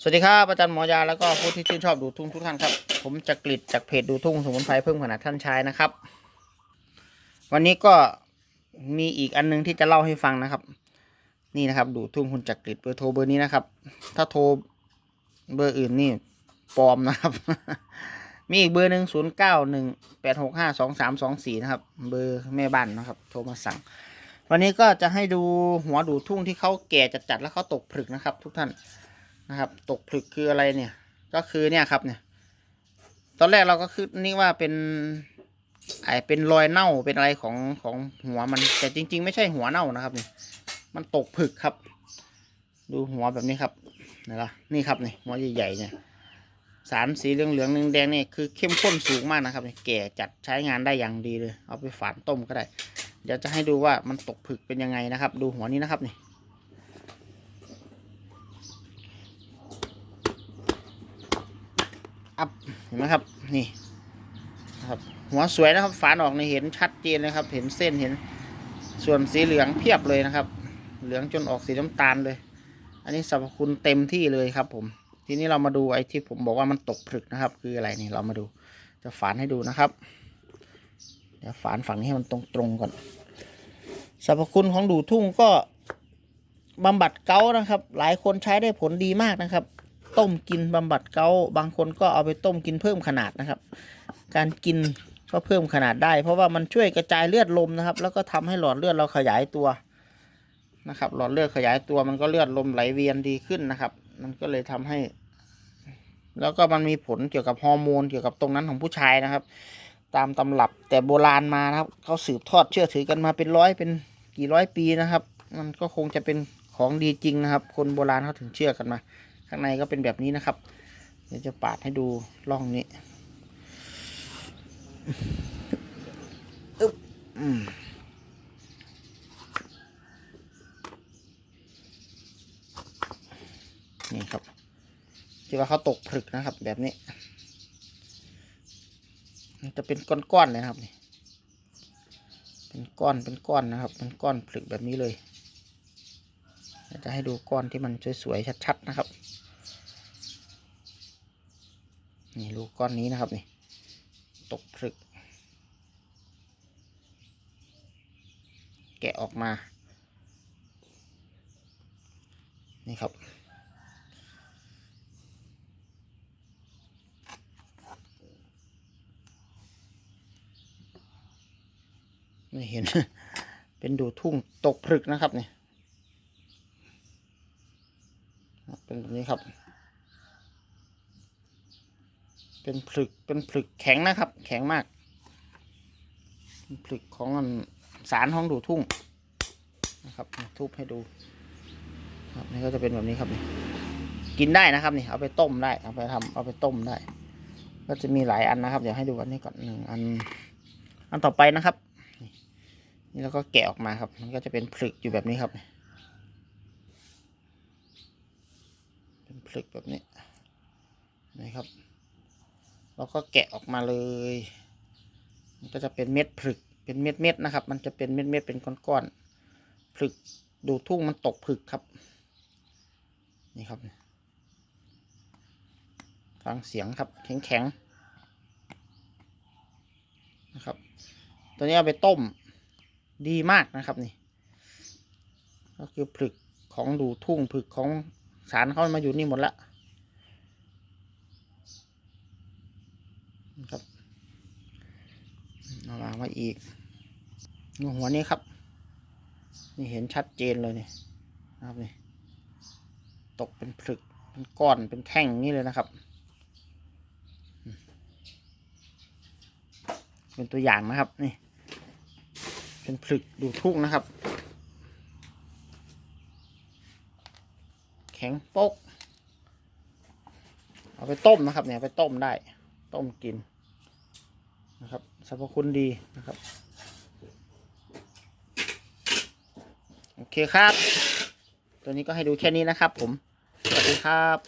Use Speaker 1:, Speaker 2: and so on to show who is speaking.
Speaker 1: สวัสดีครับอาจารย์หมอยาแล้วก็ผู้ที่ชื่นชอบดูทุ่งทุกท่านครับ ผมจะกลิดจากเพจดูทุ่งสมุนไพรเพิ่มขนาดท่านชายนะครับ วันนี้ก็มีอีกอันนึงที่จะเล่าให้ฟังนะครับ นี่นะครับ ดูทุ่งคุณจักริดเบอร์โทรเบอร์นี้นะครับ ถ้าโทรเบอร์อื่นนี่ปลอมนะครับ มีอีกเบอร์หนึ่งศูนย์เก้าหนึ่งแปดหกห้าสองสามสองสี่นะครับ เบอร์แม่บ้านนะครับ โทรมาสั่ง วันนี้ก็จะให้ดูหัวดูทุ่งที่เขาแก่จัดๆแล้วเขาตกผลึกนะครับ ทุกท่าน นะครับ ตกผลึกคืออะไรเนี่ย ก็คือเนี่ยครับเนี่ย ตอนแรกเราก็คือนี่ว่าเป็นไอเป็นรอยเน่าเป็นอะไรของของหัวมัน แต่จริง ๆ ไม่ใช่หัวเน่านะครับนี่มันตกผึกครับ ดูหัวแบบนี้ครับนี่ละนี่ครับนี่หัวใหญ่ๆเนี่ยสารสีเหลืองเหลืองๆแดงๆนี่คือเข้มข้นสูงมากนะครับนี่แก่จัดใช้งานได้อย่างดีเลย เอาไปฝานต้มก็ได้ เดี๋ยวจะให้ดูว่ามันตกผึกเป็นยังไงนะครับ ดูหัวนี้นะครับนี่ อัพเห็นไหมครับ นี่นะครับหัวสวยนะครับ ฝานออกในเห็นชัดเจนเลยครับ เห็นเส้นเห็น ส่วนสีเหลืองเพียบเลยนะครับ เหลืองจนออกสีน้ำตาลเลย อันนี้สรรพคุณเต็มที่เลยครับ ผม ทีนี้เรามาดูไอ้ที่ผมบอกว่ามันตกผลึกนะครับ คืออะไรนี่เรามาดู จะฝานให้ดูนะครับ เดี๋ยวฝานฝั่งนี้ให้มันตรงๆก่อนสรรพคุณของดูทุ่งก็บำบัดเกานะครับ หลายคนใช้ได้ผลดีมากนะครับ ต้มกินบำบัดเกาบางคนก็เอาไปต้มกินเพิ่มขนาดนะครับ การกินก็เพิ่มขนาดได้ เพราะว่ามันช่วยกระจายเลือดลมนะครับ แล้วก็ทำให้หลอดเลือดเราขยายตัวนะครับ หลอดเลือดขยายตัวมันก็เลือดลมไหลเวียนดีขึ้นนะครับ มันก็เลยทำให้ แล้วก็มันมีผลเกี่ยวกับฮอร์โมนเกี่ยวกับตรงนั้นของผู้ชายนะครับ ตามตำรับแต่โบราณมานะครับเขาสืบทอดเชื่อถือกันมาเป็นร้อยเป็นกี่ร้อยปีนะครับ มันก็คงจะเป็นของดีจริงนะครับ คนโบราณเขาถึงเชื่อกันมา ข้างในก็เป็นแบบนี้นะครับ เดี๋ยวจะปาดให้ดูร่องนี้อึ๊บอืมนี่ครับที่ว่าเขาตกผลึกนะครับ แบบนี้ มันจะเป็นก้อนๆเลยนะครับนี่เป็นก้อนเป็นก้อนนะครับ เป็นก้อนผลึกแบบนี้เลยจะให้ดูก้อนที่มันสวยๆชัดๆนะครับ นี่ลูกก้อนนี้นะครับนี่ตกผลึก แกะออกมา นี่ครับ ไม่เห็น เป็นดูทุ่งตกผลึกนะครับนี่เป็นแบบนี้ครับ เป็นผลึกเป็นผลึกแข็งนะครับ แข็งมากผลึกของอันสารห้องดูทุ่งนะครับทุบให้ดูครับนี่ก็จะเป็นแบบนี้ครับนี่กินได้นะครับนี่เอาไปต้มได้เอาไปทำเอาไปต้มได้ ก็จะมีหลายอันนะครับ เดี๋ยวให้ดูอันนี้ก่อนหนึ่งอัน อันต่อไปนะครับ นี่นี่แล้วก็แกะออกมาครับ มันก็จะเป็นผลึกอยู่แบบนี้ครับ เป็นผลึกแบบนี้นะครับ แล้วก็แกะออกมาเลย มันก็จะเป็นเม็ดผลึก เป็นเม็ดเม็ดๆนะครับ มันจะเป็นเม็ดเม็ดๆเป็นก้อนๆ ผลึก ดูทุ่งมันตกผลึกครับ นี่ครับ ฟังเสียงครับ แข็งแข็งๆนะครับ ตัวนี้เอาไปต้ม ดีมากนะครับนี่ ก็คือผลึกของดูทุ่งผลึกของสารเขามาอยู่นี่หมดละนะ ครับเอาวางไว้อีกดูหัวนี้ครับ นี่เห็นชัดเจนเลยนี่นะครับนี่ตกเป็นผลึกเป็นก้อนเป็นแท่งนี้เลยนะครับ เป็นตัวอย่างนะครับนี่ เป็นผลึกดูทุ่งนะครับ แข็งปกเอาไปต้มนะครับเนี่ยไปต้มได้ ต้มกินนะครับสรรพคุณดีนะครับ โอเคครับ ตัวนี้ก็ให้ดูแค่นี้นะครับผม สวัสดีครับ